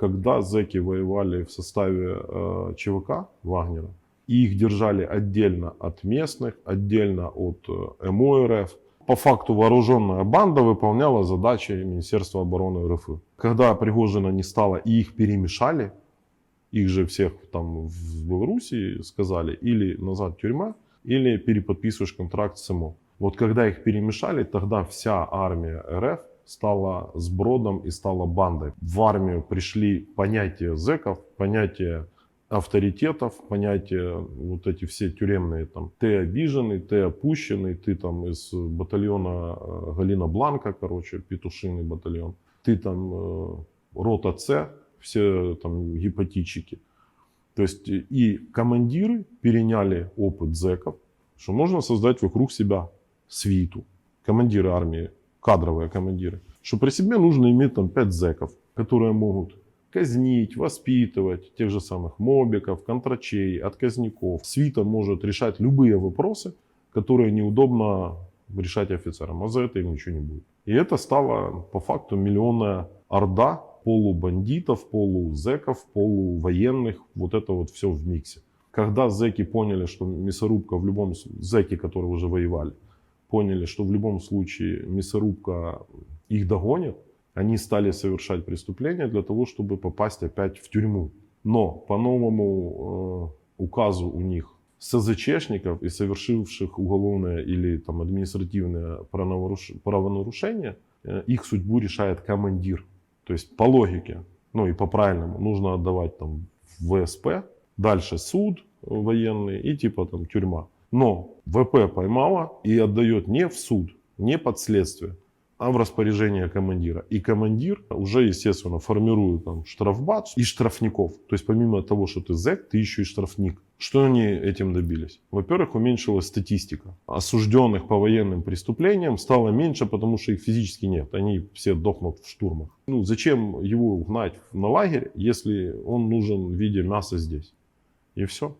когда зэки воевали в составе э, ЧВК Вагнера, и их держали отдельно от местных, отдельно от э, МО РФ. По факту вооруженная банда выполняла задачи Министерства обороны РФ. Когда Пригожина не стало и их перемешали, их же всех там в Белоруссии сказали, или назад тюрьма, или переподписываешь контракт с МО. Вот когда их перемешали, тогда вся армия РФ стала сбродом и стала бандой. В армию пришли понятия зэков, понятия авторитетов, понятия вот эти все тюремные там. Ты обиженный, ты опущенный, ты там из батальона э, Галина Бланка, короче, петушиный батальон. Ты там э, рота С, все там гепатичики. То есть и командиры переняли опыт зэков, что можно создать вокруг себя свиту. Командиры армии, кадровые командиры. Что при себе нужно иметь там 5 зэков, которые могут казнить, воспитывать тех же самых мобиков, контрачей, отказников. Свита может решать любые вопросы, которые неудобно решать офицерам, а за это им ничего не будет. И это стало по факту миллионная орда полубандитов, полузеков, полувоенных, вот это вот все в миксе. Когда зеки поняли, что мясорубка в любом случае, зеки, которые уже воевали, поняли, что в любом случае мясорубка их догонит, они стали совершать преступления для того, чтобы попасть опять в тюрьму. Но по новому э, указу у них СЗЧшников и совершивших уголовное или там, административное правонаруш... правонарушение, э, их судьбу решает командир. То есть по логике, ну и по правильному, нужно отдавать там в ВСП, дальше суд военный и типа там тюрьма. Но ВП поймала и отдает не в суд, не под следствие, а в распоряжение командира. И командир уже, естественно, формирует там штрафбат и штрафников. То есть помимо того, что ты зэк, ты еще и штрафник. Что они этим добились? Во-первых, уменьшилась статистика. Осужденных по военным преступлениям стало меньше, потому что их физически нет. Они все дохнут в штурмах. Ну, зачем его гнать на лагерь, если он нужен в виде мяса здесь? И все.